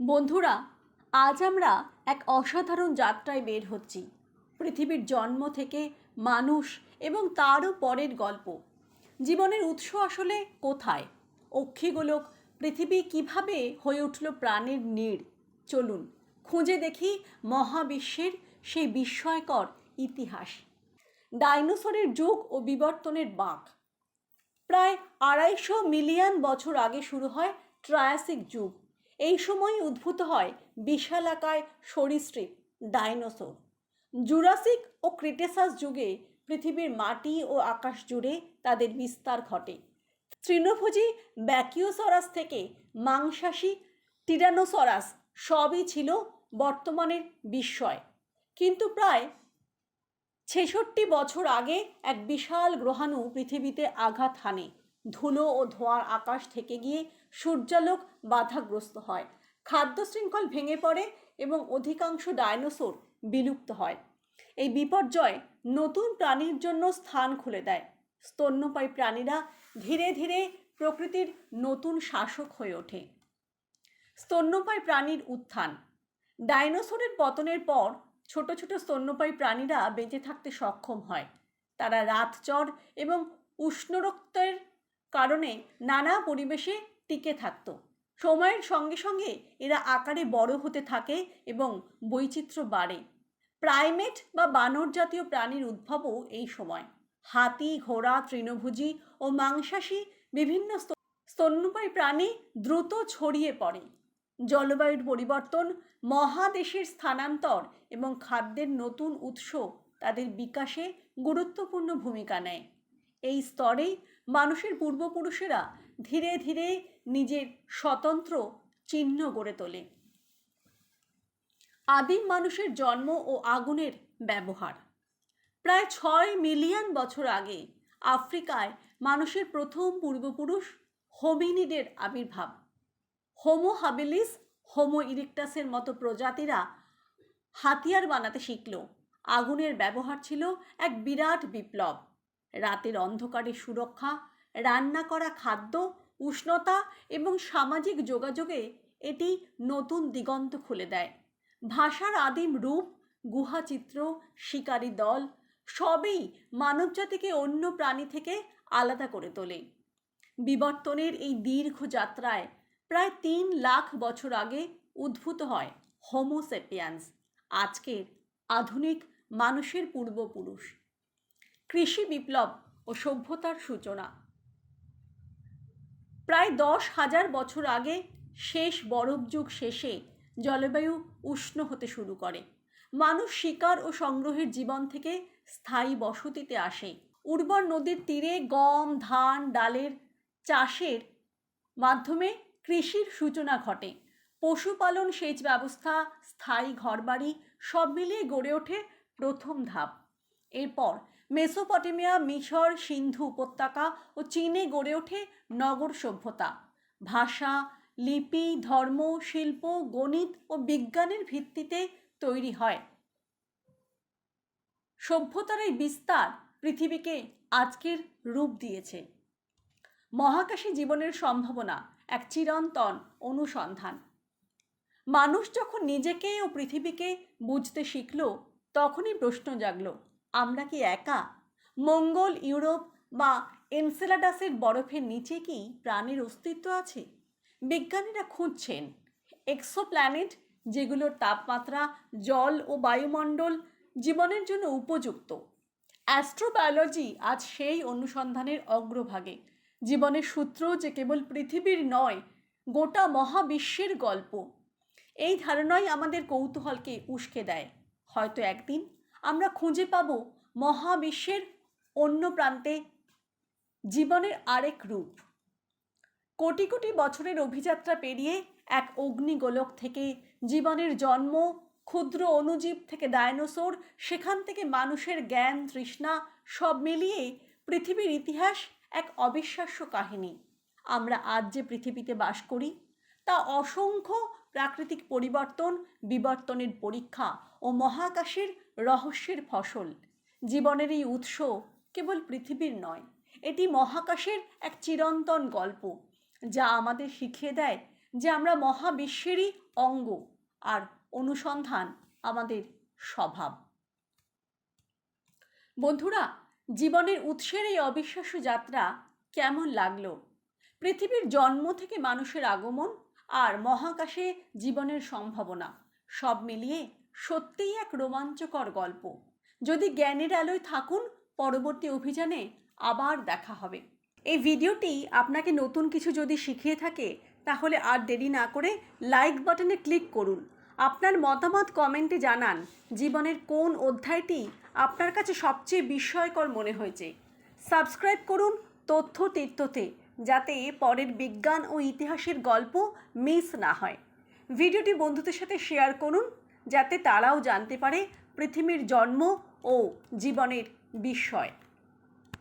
বন্ধুরা, আজ আমরা এক অসাধারণ যাত্রায় বের হচ্ছি। পৃথিবীর জন্ম থেকে মানুষ এবং তারও পরের গল্প। জীবনের উৎস আসলে কোথায়? অক্ষিগোলক পৃথিবী কীভাবে হয়ে উঠল প্রাণের নীড়? চলুন, খুঁজে দেখি মহাবিশ্বের সেই বিস্ময়কর ইতিহাস। ডাইনোসরের যুগ ও বিবর্তনের বাঁক। প্রায় আড়াইশো মিলিয়ন বছর আগে শুরু হয় ট্রায়াসিক যুগ। এই সময় উদ্ভূত হয় বিশালাকায় সরীসৃপ, ডাইনোসর। জুরাসিক ও ক্রিটেসাস যুগে পৃথিবীর মাটি ও আকাশ জুড়ে তাদের বিস্তার ঘটে। তৃণভোজী ব্যাকিওসরাস থেকে মাংসাশী টিরানোসরাস সবই ছিল বর্তমানের বিস্ময়। কিন্তু প্রায় ছেষট্টি বছর আগে এক বিশাল গ্রহাণু পৃথিবীতে আঘাত হানে। ধুলো ও ধোঁয়ার আকাশ থেকে গিয়ে সূর্যালোক বাধাগ্রস্ত হয়। খাদ্য শৃঙ্খল ভেঙে পড়ে এবং অধিকাংশ ডায়নোসর বিলুপ্ত হয়। এই বিপর্যয় নতুন প্রাণীর জন্য স্থান খুলে দেয়। স্তন্যপায়ী প্রাণীরা ধীরে ধীরে প্রকৃতির নতুন শাসক হয়ে ওঠে। স্তন্যপায়ী প্রাণীর উত্থান। ডাইনোসরের পতনের পর ছোট ছোট স্তন্যপায়ী প্রাণীরা বেঁচে থাকতে সক্ষম হয়। তারা রাতচর এবং উষ্ণরক্তের কারণে নানা পরিবেশে টিকে থাকত। সময়ের সঙ্গে সঙ্গে এরা আকারে বড় হতে থাকে এবং বৈচিত্র্য বাড়ে। প্রাইমেট বা বানর জাতীয় প্রাণীর উদ্ভবও এই সময়। হাতি, ঘোড়া, তৃণভোজী ও মাংসাশী বিভিন্ন স্তন্যপায়ী প্রাণী দ্রুত ছড়িয়ে পড়ে। জলবায়ুর পরিবর্তন, মহাদেশের স্থানান্তর এবং খাদ্যের নতুন উৎস তাদের বিকাশে গুরুত্বপূর্ণ ভূমিকা নেয়। এই স্তরেই মানুষের পূর্বপুরুষেরা ধীরে ধীরে নিজের স্বতন্ত্র চিহ্ন গড়ে তোলে। আদিম মানুষের জন্ম ও আগুনের ব্যবহার। প্রায় ছয় মিলিয়ন বছর আগে আফ্রিকায় মানুষের প্রথম পূর্বপুরুষ হোমিনিডের আবির্ভাব। হোমো হাবিলিস, হোমো ইরিকটাসের মতো প্রজাতিরা হাতিয়ার বানাতে শিখল। আগুনের ব্যবহার ছিল এক বিরাট বিপ্লব। রাতের অন্ধকারে সুরক্ষা, রান্না করা খাদ্য, উষ্ণতা এবং সামাজিক যোগাযোগে এটি নতুন দিগন্ত খুলে দেয়। ভাষার আদিম রূপ গুহাচিত্র শিকারী দল, সবই মানবজাতিকে অন্য প্রাণী থেকে আলাদা করে তোলে। বিবর্তনের এই দীর্ঘ যাত্রায় প্রায় তিন লাখ বছর আগে উদ্ভূত হয় হোমোসেপিয়ান্স আজকের আধুনিক মানুষের পূর্বপুরুষ। কৃষি বিপ্লব ও সভ্যতার সূচনা। প্রায় দশ হাজার বছর আগে শেষ বরফ যুগ শেষে জলবায়ু উষ্ণ হতে শুরু করে। মানুষ শিকার ও সংগ্রহের জীবন থেকে স্থায়ী বসতিতে আসে। উর্বর নদীর তীরে গম, ধান, ডালের চাষের মাধ্যমে কৃষির সূচনা ঘটে। পশুপালন সেচ ব্যবস্থা, স্থায়ী ঘরবাড়ি সব মিলিয়ে গড়ে ওঠে প্রথম ধাপ। এরপর মেসোপটেমিয়া, মিশর, সিন্ধু উপত্যকা ও চীনে গড়ে ওঠে নগর সভ্যতা। ভাষা, লিপি, ধর্ম, শিল্প, গণিত ও বিজ্ঞানের ভিত্তিতে তৈরি হয়। সভ্যতার এই বিস্তার পৃথিবীকে আজকের রূপ দিয়েছে। মহাকাশে জীবনের সম্ভাবনা এক চিরন্তন অনুসন্ধান। মানুষ যখন নিজেকে ও পৃথিবীকে বুঝতে শিখল, তখনই প্রশ্ন জাগলো আমরা কি একা? মঙ্গল, ইউরোপ বা এনসেলাডাসের বরফের নিচে কি প্রাণের অস্তিত্ব আছে? বিজ্ঞানীরা খুঁজছেন এক্সোপ্ল্যানেট, যেগুলোর তাপমাত্রা, জল ও বায়ুমণ্ডল জীবনের জন্য উপযুক্ত। অ্যাস্ট্রোবায়োলজি আজ সেই অনুসন্ধানের অগ্রভাগে। জীবনের সূত্র যে কেবল পৃথিবীর নয়, গোটা মহাবিশ্বের গল্প। এই ধারণাই আমাদের কৌতূহলকে উস্কে দেয়। হয়তো একদিন আমরা খুঁজে পাব মহাবিশ্বের অন্য প্রান্তে জীবনের আরেক রূপ। কোটি কোটি বছরের অভিযাত্রা পেরিয়ে এক অগ্নিগোলক থেকে জীবনের জন্ম, ক্ষুদ্র অণুজীব থেকে ডায়নোসর, সেখান থেকে মানুষের জ্ঞান, তৃষ্ণা, সব মিলিয়ে পৃথিবীর ইতিহাস এক অবিশ্বাস্য কাহিনী। আমরা আজ যে পৃথিবীতে বাস করি, তা অসংখ্য প্রাকৃতিক পরিবর্তন, বিবর্তনের পরীক্ষা ও মহাকাশের রহস্যের ফসল। জীবনের এই উৎস কেবল পৃথিবীর নয়, এটি মহাকাশের এক চিরন্তন গল্প, যা আমাদের শিখিয়ে দেয় যে আমরা মহাবিশ্বেরই অঙ্গ আর অনুসন্ধান আমাদের স্বভাব। বন্ধুরা, জীবনের উৎসের এই অবিশ্বাস্য যাত্রা কেমন লাগল? পৃথিবীর জন্ম থেকে মানুষের আগমন আর মহাকাশে জীবনের সম্ভাবনা। সব মিলিয়ে সত্যিই এক রোমাঞ্চকর গল্প। যদি জ্ঞানের আলোয় থাকুন, পরবর্তী অভিযানে আবার দেখা হবে। এই ভিডিওটি আপনাকে নতুন কিছু যদি শিখিয়ে থাকে, তাহলে আর দেরি না করে লাইক বাটনে ক্লিক করুন। আপনার মতামত কমেন্টে জানান, জীবনের কোন অধ্যায়টি আপনার কাছে সবচেয়ে বিস্ময়কর মনে হয়েছে। সাবস্ক্রাইব করুন তথ্য তীর্থতে। যাতে পরের বিজ্ঞান ও ইতিহাসের গল্প মিস না হয়। ভিডিওটি বন্ধুদের সাথে শেয়ার করুন, যাতে তারাও জানতে পারে পৃথিবীর জন্ম ও জীবনের বিস্ময়